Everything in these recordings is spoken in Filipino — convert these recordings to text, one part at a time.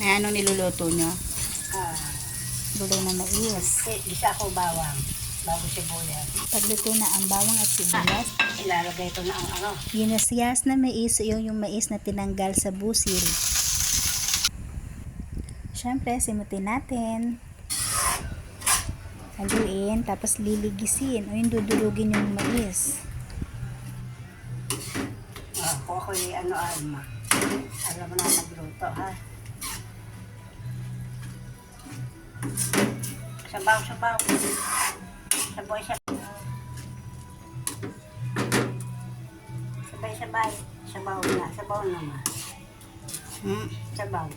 May anong niluluto nyo? Ah, Gulay na mais. eh, isa ko bawang. Bago sibuyas. Pagluto na ang bawang at sibuyas, Ilalagay ko na ang ano. Ginasyas na mais yung yung mais na tinanggal sa busil. Siyempre, simutin natin. Haluin, tapos liligisin o yung dudurugin yung mais. Ah, kung ako'y ano, alma. Alam mo na nagluto, ha? Sabaw, sabaw. Sabay, sabay. Sabay, sabay. Sabaw na, sabaw naman. Hmm. Sabaw.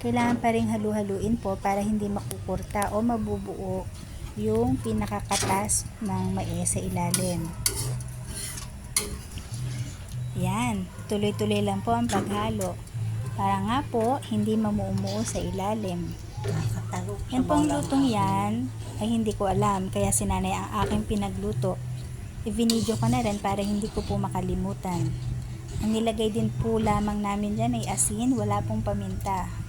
Kailangan pa rin halu-haluin po para hindi makukurta o mabubuo yung pinakakatas ng mais sa ilalim. Yan, tuloy-tuloy lang po ang paghalo. Para nga po, hindi mamuumuo sa ilalim. Yan pong lutong yan ay hindi ko alam kaya sinanay ang aking pinagluto. I-video ko na rin para hindi ko po makalimutan. Ang nilagay din po lamang namin dyan ay asin, wala pong paminta.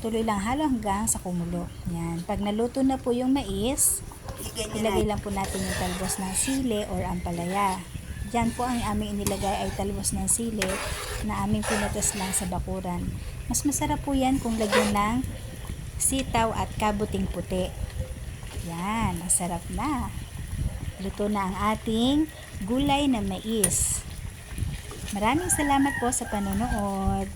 Tuloy lang halo hanggang sa kumulo. Yan. Pag naluto na po yung mais, ilagay lang po natin yung talbos ng sili or ampalaya. Diyan po ang aming inilagay ay talbos ng sili na aming pinatas lang sa bakuran. Mas masarap po yan kung lagyan ng sitaw at kabuting puti. Yan, masarap na. Luto na ang ating gulay na mais. Maraming salamat po sa panonood.